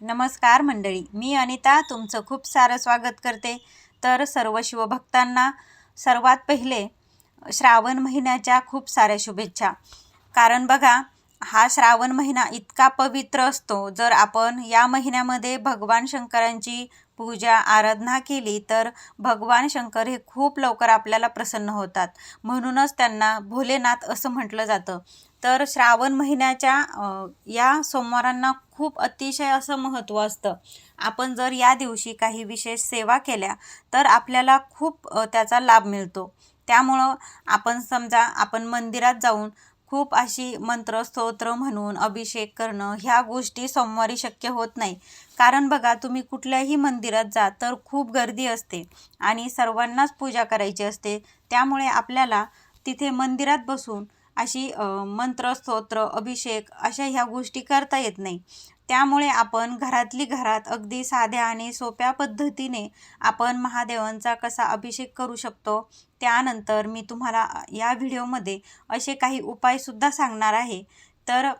नमस्कार मंडळी मी अनिता तुमचं खूप सारं स्वागत करते. तर सर्व शिवभक्तांना सर्वात पहिले श्रावण महिन्याच्या खूप साऱ्या शुभेच्छा. कारण बघा हा श्रावण महिना इतका पवित्र असतो. जर आपण या महिन्यामध्ये भगवान शंकरांची पूजा आराधना केली तर भगवान शंकर हे खूप लवकर आपल्याला प्रसन्न होतात. म्हणूनच त्यांना भोलेनाथ असं म्हटलं जातं. तर श्रावण महिन्याच्या या सोमवारांना खूप अतिशय असं महत्त्व असतं. आपण जर या दिवशी काही विशेष सेवा केल्या तर आपल्याला खूप त्याचा लाभ मिळतो. त्यामुळं आपण समजा आपण मंदिरात जाऊन खूप अशी मंत्र स्तोत्र म्हणून अभिषेक करणं ह्या गोष्टी सोमवारी शक्य होत नाही. कारण बघा तुम्ही कुठल्याही मंदिरात जा तर खूप गर्दी असते आणि सर्वांनाच पूजा करायची असते. त्यामुळे आपल्याला तिथे मंदिरात बसून अशी मंत्रस्तोत्र मंत्र स्तोत्र अभिषेक अशा ह्या गोष्टी करता येत नाही. त्यामुळे आपण घरातली घरात अगदी साध्या आणि सोप्या पद्धतीने आपण महादेवांचा कसा अभिषेक करू शकतो त्यानंतर मी तुम्हाला या व्हिडिओमध्ये असे काही उपायसुद्धा सांगणार आहे. तर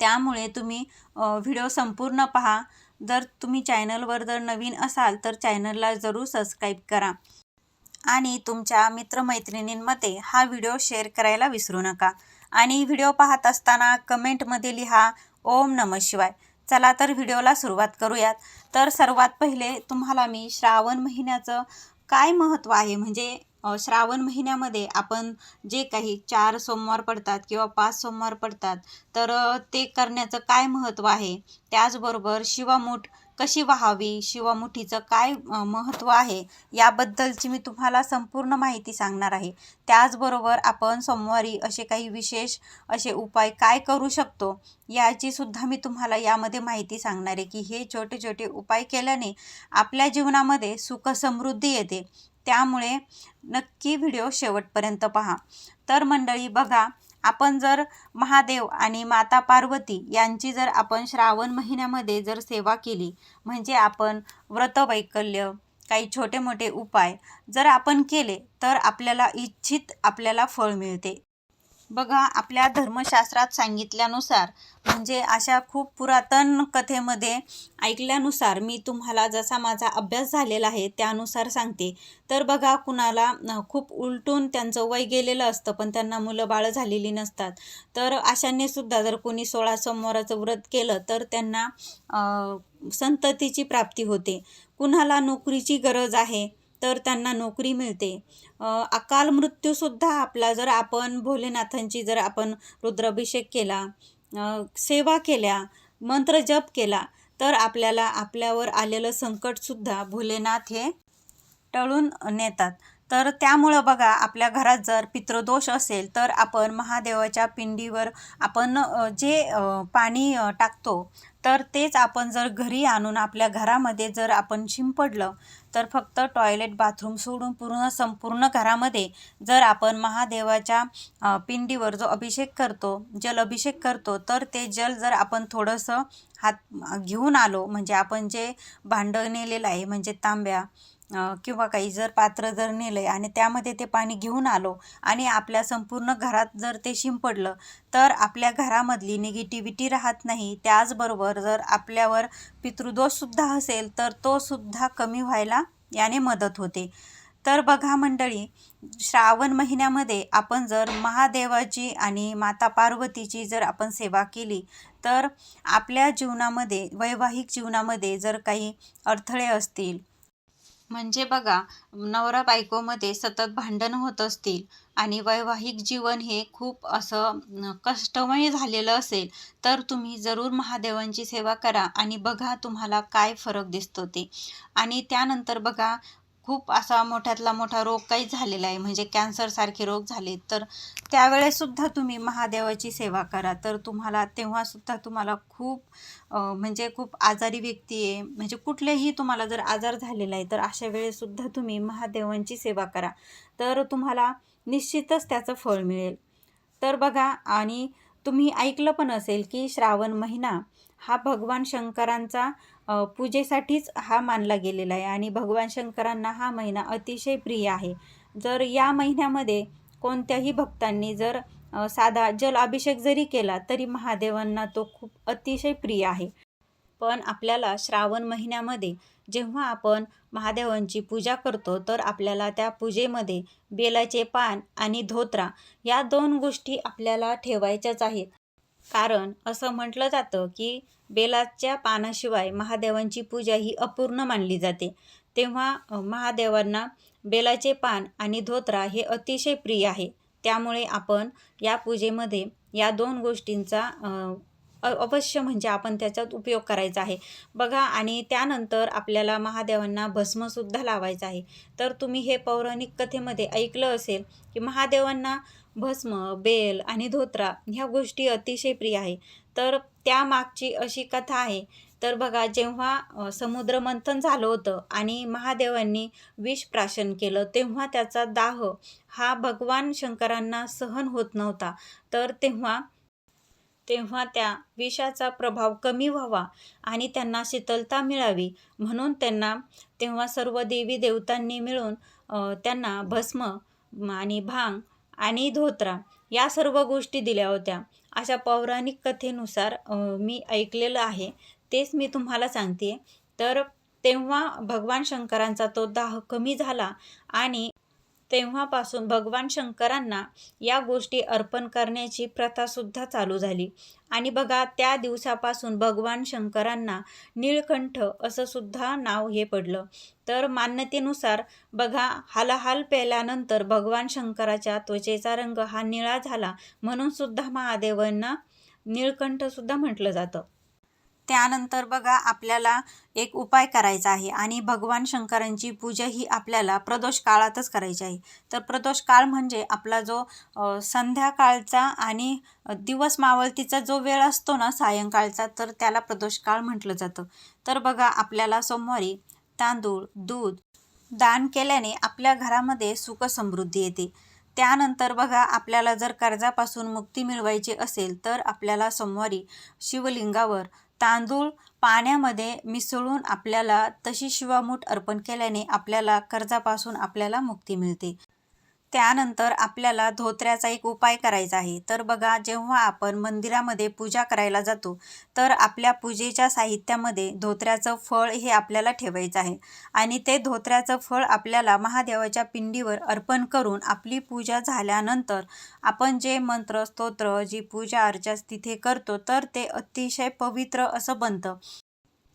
त्यामुळे तुम्ही व्हिडिओ संपूर्ण पहा. जर तुम्ही चॅनलवर जर नवीन असाल तर चॅनलला जरूर सबस्क्राईब करा. आणि तुमच्या मित्रमैत्रिणींमध्ये हा व्हिडिओ शेअर करायला विसरू नका. आणि व्हिडिओ पाहत असताना कमेंटमध्ये लिहा ओम नम शिवाय. चला तर व्हिडिओला सुरुवात करूयात. तर सर्वात पहिले तुम्हाला मी श्रावण महिन्याचं काय महत्त्व आहे? म्हणजे श्रावण महिन्यामध्ये आपण जे काही चार सोमवार पडतात किंवा पाच सोमवार पडतात तर ते करण्याचं काय महत्त्व आहे? त्याचबरोबर शिवामूठ कशी व्हावी शिवामुठीचं काय महत्त्व आहे याबद्दलची मी तुम्हाला संपूर्ण माहिती सांगणार आहे. त्याचबरोबर आपण सोमवारी असे काही विशेष असे उपाय काय करू शकतो याची सुद्धा मी तुम्हाला यामध्ये माहिती सांगणार आहे की हे छोटे छोटे उपाय केल्याने आपल्या जीवनामध्ये सुख समृद्धी येते. त्यामुळे नक्की व्हिडिओ शेवटपर्यंत पहा. तर मंडळी बघा आपण जर महादेव आणि माता पार्वती यांची जर आपण श्रावण महिन्यामध्ये जर सेवा केली म्हणजे आपण व्रतवैकल्य काही छोटे मोठे उपाय जर आपण केले तर आपल्याला इच्छित आपल्याला फळ मिळते. बघा आपल्या धर्मशास्त्रात सांगितल्यानुसार म्हणजे अशा खूप पुरातन कथेमध्ये ऐकल्यानुसार मी तुम्हाला जसा माझा अभ्यास झालेला आहे त्यानुसार सांगते. तर बघा कुणाला खूप उलटून त्यांचं वय गेलेलं असतं पण त्यांना मुलं बाळं झालेली नसतात. तर अशाने सुद्धा जर कोणी सोळा सोमवाराचं व्रत केलं तर त्यांना संततीची प्राप्ती होते. कुणाला नोकरीची गरज आहे तर त्यांना नोकरी मिळते. अकाल मृत्यूसुद्धा आपला जर आपण भोलेनाथांची जर आपण रुद्राभिषेक केला सेवा केल्या मंत्र जप केला तर आपल्याला आपल्यावर आलेलं संकटसुद्धा भोलेनाथ हे टळून नेतात. तर त्यामुळं बघा आपल्या घरात जर पितृदोष असेल तर आपण महादेवाच्या पिंडीवर आपण जे पाणी टाकतो तर तेच आपण जर घरी आणून आपल्या घरामध्ये जर आपण शिंपडलं तर फक्त टॉयलेट बाथरूम सोडून पूर्ण संपूर्ण घरामध्ये जर आपण महादेवाच्या पिंडीवर जो अभिषेक करतो जल अभिषेक करतो तर ते जल जर आपण थोडंसं हात घेऊन आलो म्हणजे आपण जे भांडं नेलेलं आहे म्हणजे तांब्या किंवा काही जर पात्र जर नेलं आहे आणि त्यामध्ये ते पाणी घेऊन आलो आणि आपल्या संपूर्ण घरात जर ते शिंपडलं तर आपल्या घरामधली निगेटिव्हिटी राहत नाही. त्याचबरोबर जर आपल्यावर पितृदोषसुद्धा असेल तर तो सुद्धा कमी व्हायला याने मदत होते. तर बघा मंडळी श्रावण महिन्यामध्ये आपण जर महादेवाची आणि माता पार्वतीची जर आपण सेवा केली तर आपल्या जीवनामध्ये वैवाहिक जीवनामध्ये जर काही अडथळे असतील म्हणजे बघा नवरा बायकोमध्ये सतत भांडण होत असतील आणि वैवाहिक जीवन हे खूप असं कष्टमय झालेलं असेल तर तुम्ही जरूर महादेवांची सेवा करा आणि बघा तुम्हाला काय फरक दिसतो ते. आणि त्यानंतर बघा खूप असा मोठ्यातला मोठा रोग काही झालेला आहे. म्हणजे कॅन्सरसारखे रोग झाले तर त्यावेळेसुद्धा तुम्ही महादेवाची सेवा करा. तर तुम्हाला तेव्हासुद्धा तुम्हाला खूप म्हणजे खूप आजारी व्यक्ती आहे. म्हणजे कुठलेही तुम्हाला जर आजार झालेला आहे तर अशा वेळेसुद्धा तुम्ही महादेवांची सेवा करा. तर तुम्हाला निश्चितच त्याचं फळ मिळेल. तर बघा आणि तुम्ही ऐकलं पण असेल की श्रावण महिना हा भगवान शंकरांचा पूजेसाठीच हा मानला गेलेला आहे आणि भगवान शंकरांना हा महिना अतिशय प्रिय आहे. जर या महिन्यामध्ये कोणत्याही भक्तांनी जर साधा जल अभिषेक जरी केला तरी महादेवांना तो खूप अतिशय प्रिय आहे. पण आपल्याला श्रावण महिन्यामध्ये जेव्हा आपण महादेवांची पूजा करतो तर आपल्याला त्या पूजेमध्ये बेलाचे पान आणि धोत्रा या दोन गोष्टी आपल्याला ठेवायच्याच आहेत. कारण असं म्हटलं जातं की बेलाच्या पानाशिवाय महादेवांची पूजा ही अपूर्ण मानली जाते. तेव्हा महादेवांना बेलाचे पान आणि धोत्रा हे अतिशय प्रिय आहे. त्यामुळे आपण या पूजेमध्ये या दोन गोष्टींचा अवश्य म्हणजे आपण त्याच्यात उपयोग करायचा आहे. बघा आणि त्यानंतर आपल्याला महादेवांना भस्मसुद्धा लावायचा आहे. तर तुम्ही हे पौराणिक कथेमध्ये ऐकलं असेल की महादेवांना भस्म बेल आणि धोत्रा ह्या गोष्टी अतिशय प्रिय आहे. तर त्यामागची अशी कथा आहे. तर बघा जेव्हा समुद्र समुद्रमंथन झालं होतं आणि महादेवांनी विष प्राशन केलं तेव्हा त्याचा दाह हा भगवान शंकरांना सहन होत नव्हता. तर तेव्हा तेव्हा त्या विषाचा प्रभाव कमी व्हावा आणि त्यांना शीतलता मिळावी. म्हणून त्यांना तेव्हा सर्व देवी देवतांनी मिळून त्यांना भस्म आणि भांग आणि धोत्रा या सर्व गोष्टी दिल्या होत्या. अशा पौराणिक कथेनुसार मी ऐकलेलं आहे. तेच मी तुम्हाला सांगते तर तेव्हा भगवान शंकरांचा तो दाह कमी झाला आणि तेव्हापासून भगवान शंकरांना या गोष्टी अर्पण करण्याची प्रथासुद्धा चालू झाली. आणि बघा त्या दिवसापासून भगवान शंकरांना नीळकंठ असं सुद्धा नाव हे पडलं. तर मान्यतेनुसार बघा हालाहाल प्यायल्यानंतर भगवान शंकराच्या त्वचेचा रंग हा निळा झाला म्हणून सुद्धा महादेवांना नीळकंठसुद्धा म्हटलं जातं. त्यानंतर बघा आपल्याला एक उपाय करायचा आहे आणि भगवान शंकरांची पूजा ही आपल्याला प्रदोष काळातच करायची आहे. तर प्रदोष काळ म्हणजे आपला जो संध्याकाळचा आणि दिवस मावळतीचा जो वेळ असतो ना सायंकाळचा तर त्याला प्रदोष काळ म्हटलं जातं. तर बघा आपल्याला सोमवारी तांदूळ दूध दान केल्याने आपल्या घरामध्ये सुख समृद्धी येते. त्यानंतर बघा आपल्याला जर कर्जापासून मुक्ती मिळवायची असेल तर आपल्याला सोमवारी शिवलिंगावर तांदूळ पाण्यामध्ये मिसळून आपल्याला तशी शिवामूठ अर्पण केल्याने आपल्याला कर्जापासून आपल्याला मुक्ती मिळते. त्यानंतर आपल्याला धोत्र्याचा एक उपाय करायचा आहे. तर बघा जेव्हा आपण मंदिरामध्ये पूजा करायला जातो तर आपल्या पूजेच्या साहित्यामध्ये धोत्र्याचं फळ हे आपल्याला ठेवायचं आहे. आणि ते धोत्र्याचं फळ आपल्याला महादेवाच्या पिंडीवर अर्पण करून आपली पूजा झाल्यानंतर आपण जे मंत्र स्तोत्र जी पूजा अर्चा तिथे करतो तर ते अतिशय पवित्र असं बनतं.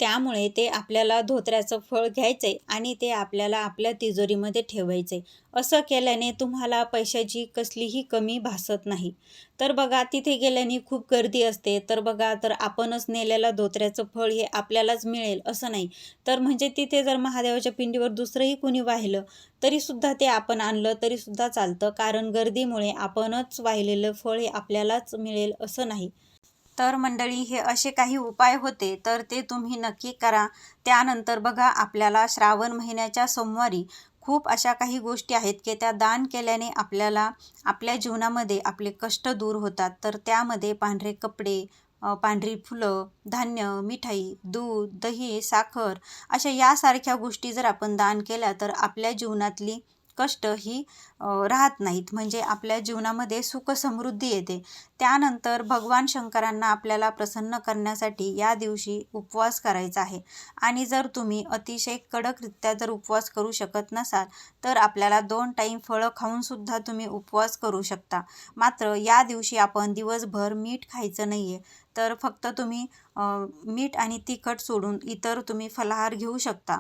त्यामुळे ते आपल्याला धोत्र्याचं फळ घ्यायचे आणि ते आपल्याला आपल्या तिजोरीमध्ये ठेवायचे. असं केल्याने तुम्हाला पैशाची कसलीही कमी भासत नाही. तर बघा तिथे गेल्याने खूप गर्दी असते. तर बघा तर आपणच नेलेलं धोत्र्याचं फळ हे आपल्यालाच मिळेल असं नाही. तर म्हणजे तिथे जर महादेवाच्या पिंडीवर दुसरंही कुणी वाहिलं तरीसुद्धा ते आपण आणलं तरीसुद्धा चालतं. कारण गर्दीमुळे आपणच वाहिलेलं फळ हे आपल्यालाच मिळेल असं नाही. तर मंडळी हे असे काही उपाय होते तर ते तुम्ही नक्की करा. त्यानंतर बघा आपल्याला श्रावण महिन्याच्या सोमवारी खूप अशा काही गोष्टी आहेत की त्या दान केल्याने आपल्याला आपल्या जीवनामध्ये आपले कष्ट दूर होतात. तर त्यामध्ये पांढरे कपडे पांढरी फुलं धान्य मिठाई दूध दही साखर अशा यासारख्या गोष्टी जर आपण दान केल्या तर आपल्या जीवनातली कष्ट ही राहत नाहीत. म्हणजे आपल्या जीवनामध्ये सुख समृद्धी येते. त्यानंतर भगवान शंकरांना आपल्याला प्रसन्न करण्यासाठी या दिवशी उपवास करायचा आहे. आणि जर तुम्ही अतिशय कडकरित्या जर उपवास करू शकत नसाल तर आपल्याला दोन टाईम फळं खाऊनसुद्धा तुम्ही उपवास करू शकता. मात्र या दिवशी आपण दिवसभर मीठ खायचं नाही आहे तर फक्त तुम्ही मीठ आणि तिखट सोडून इतर तुम्ही फलाहार घेऊ शकता.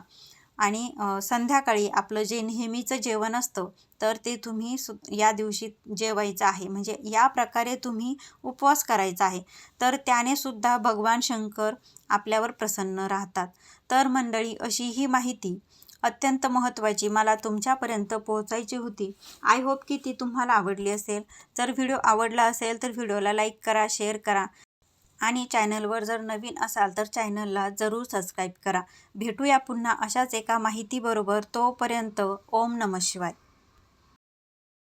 आणि संध्याकाळी आपलं जे नेहमीचं जेवण असतं तर ते तुम्ही सु या दिवशी जेवायचं आहे. म्हणजे या प्रकारे तुम्ही उपवास करायचा आहे. तर त्याने सुद्धा भगवान शंकर आपल्यावर प्रसन्न राहतात. तर मंडळी अशी ही माहिती अत्यंत महत्त्वाची मला तुमच्यापर्यंत पोहोचायची होती. आय होप की ती तुम्हाला आवडली असेल. जर व्हिडिओ आवडला असेल तर व्हिडिओला लाईक करा शेअर करा. आणि चॅनलवर जर नवीन असाल तर चॅनलला जरूर सबस्क्राईब करा. भेटूया पुन्हा अशाच एका माहितीबरोबर तोपर्यंत ओम नमः शिवाय.